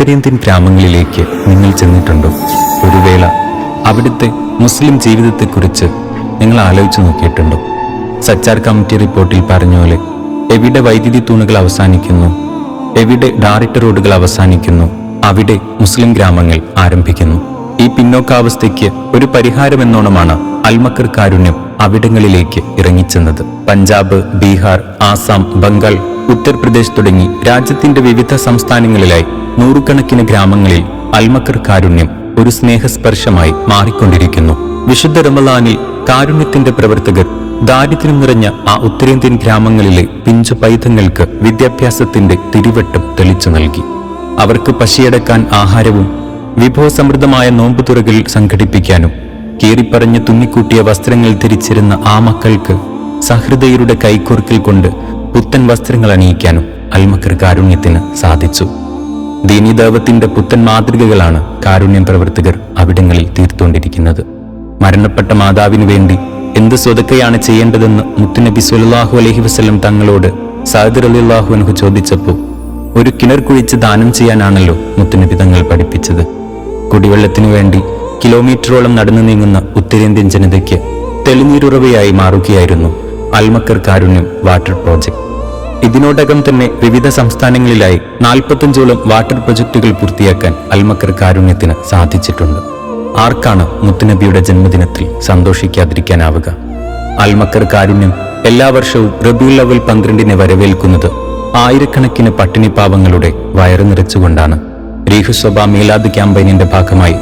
ഉത്തരേന്ത്യൻ ഗ്രാമങ്ങളിലേക്ക് നിങ്ങൾ ചെന്നിട്ടുണ്ടോ? ഒരു വേള അവിടുത്തെ മുസ്ലിം ജീവിതത്തെക്കുറിച്ച് നിങ്ങൾ ആലോചിച്ചു നോക്കിയിട്ടുണ്ടോ? സച്ചാർ കമ്മിറ്റി റിപ്പോർട്ടിൽ പറഞ്ഞ പോലെ എവിടെ വൈദ്യുതി തൂണുകൾ അവസാനിക്കുന്നു എവിടെ ഡാറിട്ട റോഡുകൾ അവസാനിക്കുന്നു അവിടെ മുസ്ലിം ഗ്രാമങ്ങൾ ആരംഭിക്കുന്നു. ഈ പിന്നോക്കാവസ്ഥയ്ക്ക് ഒരു പരിഹാരമെന്നോണമാണ് അൽമക്കർ കാരുണ്യം അവിടങ്ങളിലേക്ക് ഇറങ്ങിച്ചെന്നത്. പഞ്ചാബ് ബീഹാർ ആസാം ബംഗാൾ ഉത്തർപ്രദേശ് തുടങ്ങി രാജ്യത്തിന്റെ വിവിധ സംസ്ഥാനങ്ങളിലായി നൂറുകണക്കിന് ഗ്രാമങ്ങളിൽ അൽമക്കർ കാരുണ്യം ഒരു സ്നേഹസ്പർശമായി മാറിക്കൊണ്ടിരിക്കുന്നു. വിശുദ്ധ റമലാനിൽ കാരുണ്യത്തിന്റെ പ്രവർത്തകർ ദാരിദ്ര്യം നിറഞ്ഞ ആ ഉത്തരേന്ത്യൻ ഗ്രാമങ്ങളിലെ പിഞ്ച പൈതങ്ങൾക്ക് വിദ്യാഭ്യാസത്തിന്റെ തിരിവട്ടം തെളിച്ചു നൽകി. അവർക്ക് പശിയടക്കാൻ ആഹാരവും വിഭവസമൃദ്ധമായ നോമ്പുതുറകളിൽ സംഘടിപ്പിക്കാനും കീറിപ്പറഞ്ഞ് തുന്നിക്കൂട്ടിയ വസ്ത്രങ്ങൾ ധരിച്ചിരുന്ന ആ മക്കൾക്ക് സഹൃദയരുടെ കൈക്കുറുക്കിൽ കൊണ്ട് പുത്തൻ വസ്ത്രങ്ങൾ അണിയിക്കാനും അൽമക്കർ കാരുണ്യത്തിന് സാധിച്ചു. ദീനീദൈവത്തിന്റെ പുത്തൻ മാതൃകകളാണ് കാരുണ്യം പ്രവർത്തകർ അവിടങ്ങളിൽ തീർത്തുകൊണ്ടിരിക്കുന്നത്. മരണപ്പെട്ട മാതാവിനു വേണ്ടി എന്ത് സ്വതക്കയാണ് ചെയ്യേണ്ടതെന്ന് മുത്തുനബി സുല്ലാഹു അലഹി വസ്ലം തങ്ങളോട് സാദിർ അലിള്ളാഹു അൻഹു ചോദിച്ചപ്പോൾ ഒരു കിണർ കുഴിച്ച് ദാനം ചെയ്യാനാണല്ലോ മുത്തുനബി തങ്ങൾ പഠിപ്പിച്ചത്. കുടിവെള്ളത്തിനു വേണ്ടി കിലോമീറ്ററോളം നടന്നു നീങ്ങുന്ന ഉത്തരേന്ത്യൻ ജനതയ്ക്ക് തെളിനീരുറവയായി മാറുകയായിരുന്നു അൽമക്കർ കാരുണ്യം വാട്ടർ പ്രോജക്ട്. ഇതിനോടകം തന്നെ വിവിധ സംസ്ഥാനങ്ങളിലായി നാൽപ്പത്തഞ്ചോളം വാട്ടർ പ്രൊജക്ടുകൾ പൂർത്തിയാക്കാൻ അൽമക്കർ കാരുണ്യത്തിന് സാധിച്ചിട്ടുണ്ട്. ആർക്കാണ് മുത്തുനബിയുടെ ജന്മദിനത്തിൽ സന്തോഷിക്കാതിരിക്കാനാവുക? അൽമക്കർ കാരുണ്യം എല്ലാ വർഷവും റബിയുൽ അവൽ പന്ത്രണ്ടിനെ വരവേൽക്കുന്നത് ആയിരക്കണക്കിന് പട്ടിണിപ്പാവങ്ങളുടെ വയറു നിറച്ചുകൊണ്ടാണ്. രീഹുസഭ മീലാദ് ക്യാമ്പയിനിന്റെ ഭാഗമായി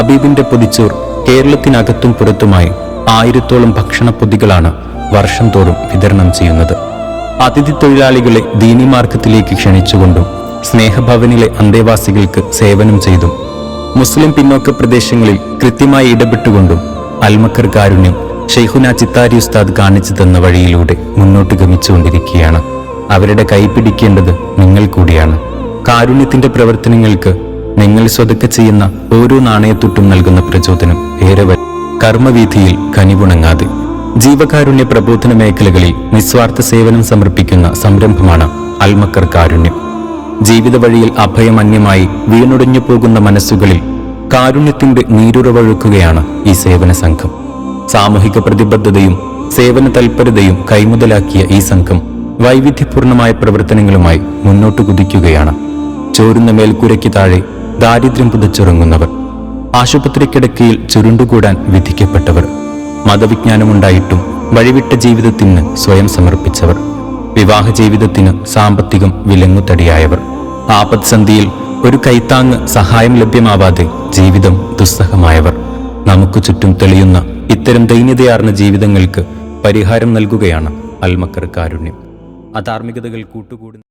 അബീബിന്റെ പൊതിച്ചോർ കേരളത്തിനകത്തും പുറത്തുമായി ആയിരത്തോളം ഭക്ഷണ പൊതികളാണ് വർഷം തോറും വിതരണം ചെയ്യുന്നത്. അതിഥി തൊഴിലാളികളെ ദീനിമാർഗത്തിലേക്ക് ക്ഷണിച്ചുകൊണ്ടും സ്നേഹഭവനിലെ അന്തേവാസികൾക്ക് സേവനം ചെയ്തും മുസ്ലിം പിന്നോക്ക പ്രദേശങ്ങളിൽ കൃത്യമായി ഇടപെട്ടുകൊണ്ടും അൽമക്കർ കാരുണ്യം ഷെയ്ഖുന ചിത്താരി ഉസ്താദ് കാണിച്ചു തന്ന വഴിയിലൂടെ മുന്നോട്ട് ഗമിച്ചുകൊണ്ടിരിക്കുകയാണ്. അവരുടെ കൈപിടിക്കേണ്ടത് നിങ്ങൾ കൂടിയാണ്. കാരുണ്യത്തിന്റെ പ്രവർത്തനങ്ങൾക്ക് നിങ്ങൾ സ്വതക്ക ചെയ്യുന്ന ഓരോ നാണയത്തുട്ടും നൽകുന്ന പ്രചോദനം ഏറെ കർമ്മവീഥിയിൽ കനിവുണങ്ങാതെ. ജീവകാരുണ്യ പ്രബോധന മേഖലകളിൽ നിസ്വാർത്ഥ സേവനം സമർപ്പിക്കുന്ന സംരംഭമാണ് അൽമക്കർ കാരുണ്യം. ജീവിത വഴിയിൽ അഭയമന്യമായി വീണുടഞ്ഞു പോകുന്ന മനസ്സുകളിൽ കാരുണ്യത്തിന്റെ നീരുറവൊഴുക്കുകയാണ് ഈ സേവന സംഘം. സാമൂഹിക പ്രതിബദ്ധതയും സേവന തൽപരതയും കൈമുതലാക്കിയ ഈ സംഘം വൈവിധ്യപൂർണമായ പ്രവർത്തനങ്ങളുമായി മുന്നോട്ട് കുതിക്കുകയാണ്. ചോരുന്ന മേൽക്കൂരയ്ക്ക് താഴെ ദാരിദ്ര്യം പുതച്ചുറങ്ങുന്നവർ ആശുപത്രി കിടക്കയിൽ ചുരുണ്ടുകൂടാൻ വിധിക്കപ്പെട്ടവർ. മതവിജ്ഞാനമുണ്ടായിട്ടും വഴിവിട്ട ജീവിതത്തിന് സ്വയം സമർപ്പിച്ചവർ വിവാഹ ജീവിതത്തിന് സാമ്പത്തികം വിലങ്ങുതടിയായവർ. ആപത്സന്ധിയിൽ ഒരു കൈത്താങ് സഹായം ലഭ്യമാവാതെ ജീവിതം ദുസ്സഹമായവർ. നമുക്ക് ചുറ്റും തെളിയുന്ന ഇത്തരം ദൈന്യതയാർന്ന ജീവിതങ്ങൾക്ക് പരിഹാരം നൽകുകയാണ് അൽമക്കർ കാരുണ്യം. അധാർമികതകൾ കൂട്ടുകൂടുന്ന